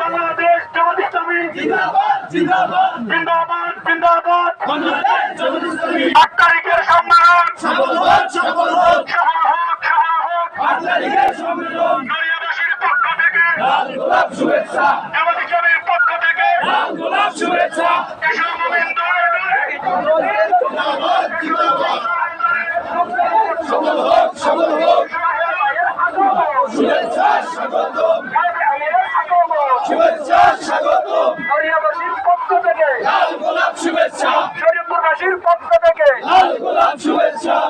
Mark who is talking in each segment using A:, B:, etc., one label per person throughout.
A: বাংলাদেশ জামাত ইসলামী
B: জিন্দাবাদ জিন্দাবাদ।
A: জিন্দাবাদ জিন্দাবাদ।
B: বাংলাদেশ জামাত ইসলামী
A: আট তারিখের সম্মেলন।
B: সফল হোক সফল হোক
A: সফল হোক সফল হোক
B: আট তারিখের সম্মেলন।
A: নড়িয়াবাসীর পক্ষ থেকে।
B: লাল গোলাপ শুভেচ্ছা।
A: জামাত ইসলামীর পক্ষ থেকে।
B: লাল গোলাপ শুভেচ্ছা।
A: কিশোর মোমিন দৌড়ে দৌড়ে
B: জিন্দাবাদ জিন্দাবাদ সফল হোক সফল হোক শুভেচ্ছা স্বাগত শুভেচ্ছা স্বাগত
A: নড়িয়াবাসীর পক্ষ থেকে
B: লাল গোলাপ শুভেচ্ছা
A: শরীয়তপুরবাসীর পক্ষ থেকে
B: লাল গোলাপ শুভেচ্ছা
A: বাংলাদেশ জামাত ইসলামী
B: জিন্দাবাদ জিন্দাবাদ
A: বাংলাদেশ জামাত ইসলামী
B: জিন্দাবাদ জিন্দাবাদ লাল গোলাপ শুভেচ্ছা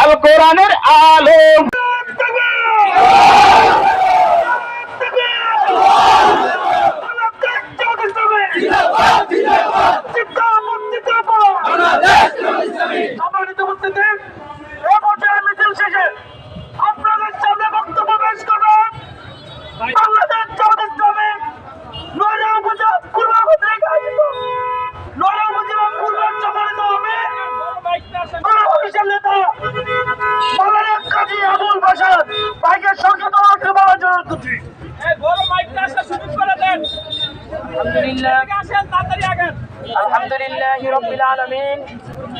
A: আল কোরআনের আলো
B: জিন্দাবাদ জিন্দাবাদ বাংলাদেশ জামাত
A: আলহামদুলিল্লাহ। আলহামদুলিল্লাহ রবিল আলমিন।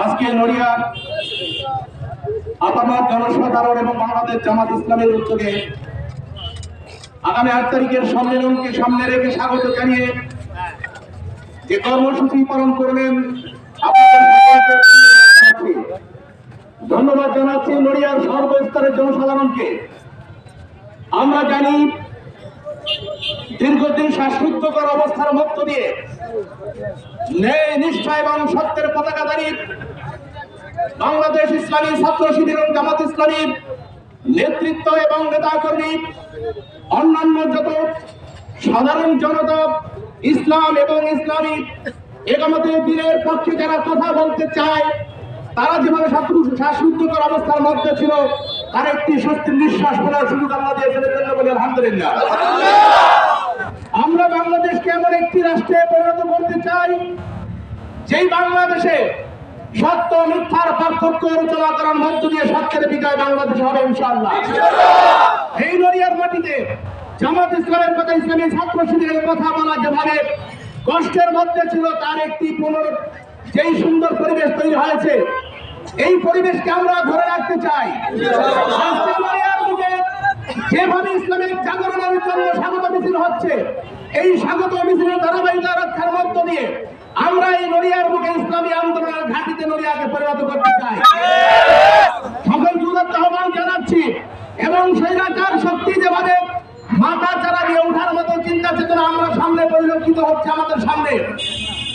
C: আজকে নড়িয়ার আপামার জনসাধারণ এবং বাংলাদেশ জামাত ইসলামের উদ্যোগে আগামী আট তারিখের সম্মেলনকে সামনে রেখে স্বাগত জানিয়ে যে কর্মসূচি পালন করবেন ধন্যবাদ জানাচ্ছি। ধন্যবাদ জানাচ্ছি নড়িয়ার সর্বস্তরের জনসাধারণকে আমরা জানি দীর্ঘদিন শ্বাসরুদ্ধকর অবস্থার মধ্য দিয়ে ন্যায় নিষ্ঠা এবং সত্যের পতাকা দাঁড়িয়ে বাংলাদেশ ইসলামী ছাত্র শিবির জামাত ইসলামীর নেতৃত্ব এবং নেতাকর্মী, অন্যান্য যত সাধারণ জনতা ইসলাম এবং ইসলামী একামতের দিনের পক্ষে যারা কথা বলতে চায়, তারা যেভাবে শত্রু শ্বাসরুদ্ধকর অবস্থার মধ্যে ছিল, তার একটি স্বস্তির নিঃশ্বাস ফেলার সুযোগ আল্লাহ দিয়েছেন বলি আলহামদুলিল্লাহ। আমরা বাংলাদেশকে এমন একটি রাষ্ট্রে পরিণত করতে চাই, যেই বাংলাদেশে সত্য, মিথ্যার পার্থক্য আলোচনা করার মধ্য দিয়ে সত্যের বিজয় বাংলাদেশে হবে, ইনশাআল্লাহ। এই নড়িয়ার মাটিতে জামাত ইসলামের কথা ইসলামী ছাত্র শিবিরের কথা বলা যেভাবে কষ্টের মধ্যে ছিল, তার একটি পুনর যেই সুন্দর পরিবেশ তৈরি হয়েছে, এই পরিবেশকে আমরা ধরে রাখতে চাই।
B: যেভাবে ইসলামিক জাগরণের জন্য স্বাগত মিছিল হচ্ছে, এই স্বাগত মিছিলের ধারাবাহিকতা রক্ষার মধ্য দিয়ে আমরা এই নড়িয়ার মুখে ইসলামী আন্দোলনের ঘাটিতে নড়িয়াকে পরিণত করতে চাই। সকল যুগত আহ্বান জানাচ্ছি, এবং স্বৈরাচার শক্তি যেভাবে মাথা চারা দিয়ে ওঠার মতো চিন্তা চেতনা আমরা সামনে পরিলক্ষিত হচ্ছে আমাদের সামনে।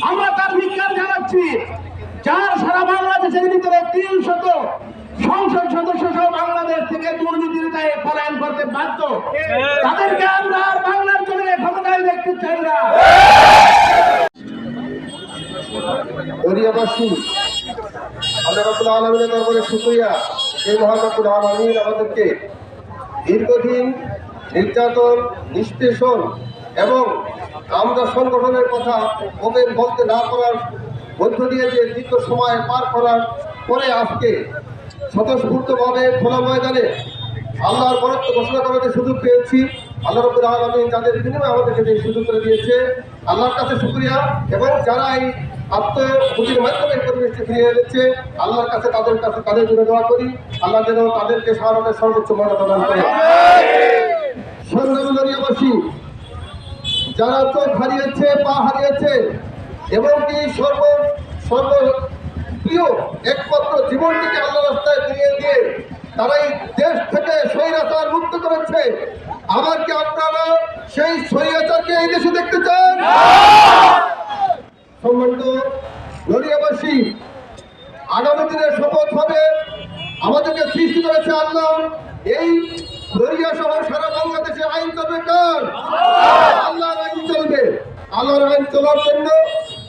B: আমরা তার বিজ্ঞান জানাচ্ছি, যার সারা বাংলাদেশের ভিতরে তিন শত সংসদ সদস্য সহ বাংলাদেশ থেকে দুর্নীতির দায়ে পলায়ন করতে বাধ্য। তাদেরকে আমরা আর বাংলার জমিনে ক্ষমতায় দেখতে চাই না।
D: দরিয়াবাসী আল্লাহ রাবুল আলমিনের দরবারে শুক্রিয়া। এই মহানবুল আলমিন আমাদেরকে দীর্ঘদিন নির্যাতন নিষ্পেষণ এবং আমরা সংগঠনের কথা ওদের বলতে না করার মধ্য দিয়ে যে দীর্ঘ সময় পার করার পরে আজকে স্বতঃস্ফূর্তভাবে খোলা ময়দানে আল্লাহর বরত্ব ঘোষণা করার যে সুযোগ পেয়েছি, আল্লাহ রব্বুল আলমিন যাদের বিনিময়ে আমাদেরকে যে সুযোগ করে দিয়েছে, আল্লাহর কাছে শুক্রিয়া। এবং যারা এই আত্মভূতির মাধ্যমে পরিবেশটি ফিরিয়ে এনেছে, আল্লাহর কাছে তাদের কাছে তাদের জন্য দোয়া করি। আল্লাহ যেন তাদেরকে সারানোর সর্বোচ্চ মর্যাদা দান করে। সন্ধ্যবাসী যারা চোখ হারিয়েছে, পা হারিয়েছে, এবং কি সর্ব সর্ব প্রিয় একমাত্র জীবনটিকে আল্লাহ রাস্তায় ফিরিয়ে দিয়ে তারা এই দেশ থেকে স্বৈরাচার মুক্ত করেছে। আবার কি আপনারা সেই স্বৈরাচারকে এই দেশে দেখতে চান? সম্মানিত নড়িয়াবাসী, আগামী দিনের শপথ হবে। আমাদেরকে সৃষ্টি করেছে আল্লাহ। এই নড়িয়া সহ সারা বাংলাদেশে আইন চলবে কার? আল্লাহর আইন চলবে। আল্লাহর আইন চলার জন্য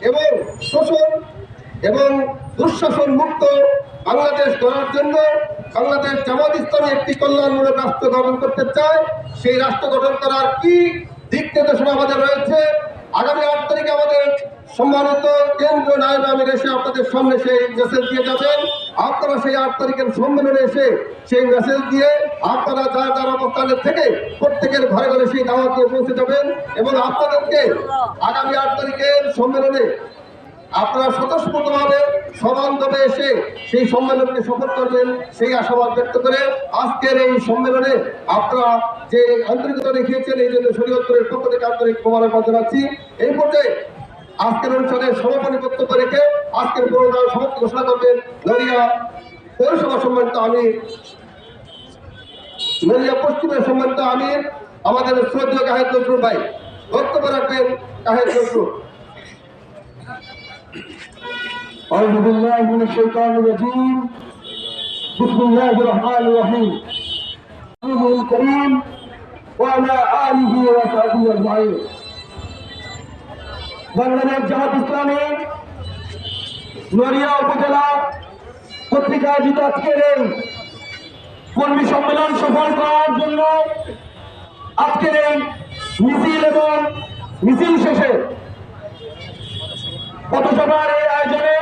D: এবং শোষণ এবং দুঃশাসন মুক্ত বাংলাদেশ গড়ার জন্য বাংলাদেশ জামাত ইসলামী একটি কল্যাণমূলক রাষ্ট্র গঠন করতে চায়, সেই রাষ্ট্র গঠন করার কি দিক নির্দেশনা আমাদের রয়েছে? আগামী আট তারিখে আমাদের সম্মানিত কেন্দ্র নায়ব আমির এসে আপনাদের সামনে সেই মেসেজ দিয়ে যাবেন। আপনারা সেই আট তারিখের সম্মেলনে এসে সেই মেসেজ দিয়ে আপনারা যার যার অবস্থানের থেকে প্রত্যেকের ঘরে ঘরে সেই দাওয়াত দিয়ে পৌঁছে যাবেন এবং আপনাদেরকে আগামী আট তারিখের সম্মেলনে আপনারা স্বতঃস্ফূর্তভাবে সমানভাবে এসে সেই সম্মেলনকে সফল করবেন, সেই আশাবাদ ব্যক্ত করে আজকের এই সম্মেলনে আপনারা যে আন্তরিকতা দেখিয়েছেন, এই জন্য শরীয়তপুরের পক্ষ থেকে আন্তরিক মোবারকবাদ জানাচ্ছি। এই পর্যায়ে আজকের অনুষ্ঠানের সমাপনী বক্তব্য রেখে আজকের প্রোগ্রাম সমাপ্তি ঘোষণা করবেন নড়িয়া পৌরসভা সম্মানিত আমির। নড়িয়া পশ্চিমের সম্মানিত আমির, আমাদের শ্রদ্ধেয় কাহেদ নজরুল ভাই। বক্তব্য রাখবেন কাহেদ নজরুল।
B: أعوذ بالله من الشيطان الرجيم بسم الله الرحمن الرحيم رسوله الكريم وعلى آله وصحبه أجمعين বাংলাদেশ জামাত ইসলামী নড়িয়া উপজেলা কর্তৃক আয়োজিত আজকের এই কর্মী সম্মেলন সফল করার জন্য আজকের এই মিছিল এবং মিছিল শেষে পথসভার এই আয়োজনে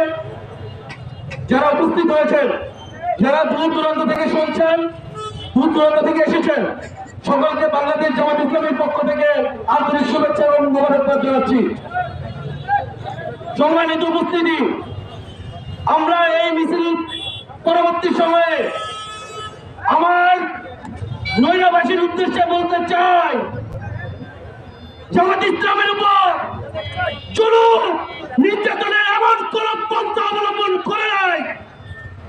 B: যারা উপস্থিত হয়েছেন, যারা দূর দূরান্ত থেকে শুনছেন, দূর দূরান্ত থেকে এসেছেন, সকলকে বাংলাদেশ জামাত ইসলামের পক্ষ থেকে আন্তরিক শুভেচ্ছা এবং মোবারকবাদ জানাচ্ছি। সম্মানিত উপস্থিতি, আমরা এই মিছিল পরবর্তী সময়ে আমার নৈরাবাসীর উদ্দেশ্যে বলতে চাই, জামাত ইসলামের উপর চলুন। নির্যাতনের এমন কোন পন্থা অবলম্বন করে নাই,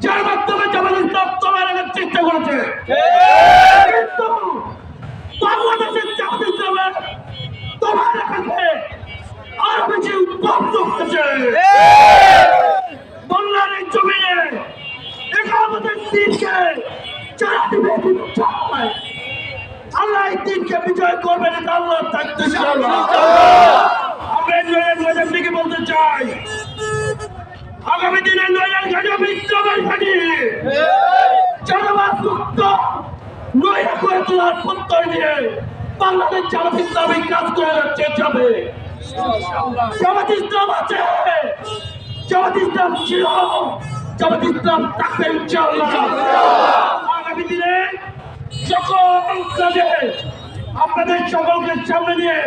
B: যার মাধ্যমে জামাত ইসলাম তোমার রাখার চেষ্টা করেছে কিন্তু বাংলাদেশের জামাত ইসলামের তোমার রাখাকে আরও বেশি উদ্বুদ্ধ হয়েছে। বাংলার এই জমিনে একামতের দিনকে যারা দিবে চায়। আল্লাহ এই দিনকে বিজয় করবেন আল্লাহ থাকতে বাজার থেকে বলতে চাই। আগামী দিনে নয়াল ঘাটে বিদ্রোহের ঘাটি। জনবাদ মুক্ত, নয়া করে তোলার প্রত্যয় নিয়ে বাংলাদেশ জামাত ইসলামী কাজ করে যাচ্ছে, যাবে। জামাত ইসলাম আছে। জামাত ইসলাম ছিল। জামাত ইসলাম থাকবে, ইনশাআল্লাহ। আগামী দিনে সকল কাজে আপনাদের সকলকে সামনে নিয়ে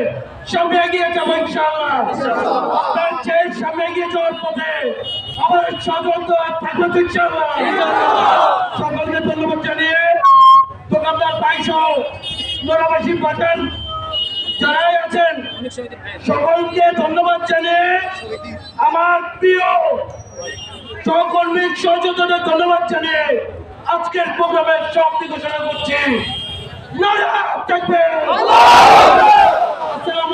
B: সামনে এগিয়ে যাব ইনশাআল্লাহ। আপনার যে সামনে এগিয়ে যাওয়ার পথে আমাদের সহযোগিতা থাকবে ইনশাআল্লাহ। সকলকে ধন্যবাদ জানিয়ে দোকানদার ভাই সহ নোরাবাসী পাঠান যারাই আছেন, সকলকে ধন্যবাদ জানিয়ে আমার প্রিয় সহকর্মী সহযোগিতাদের ধন্যবাদ জানিয়ে আজকের প্রোগ্রামের সমাপ্তি ঘোষণা করছি। নারা থাকবে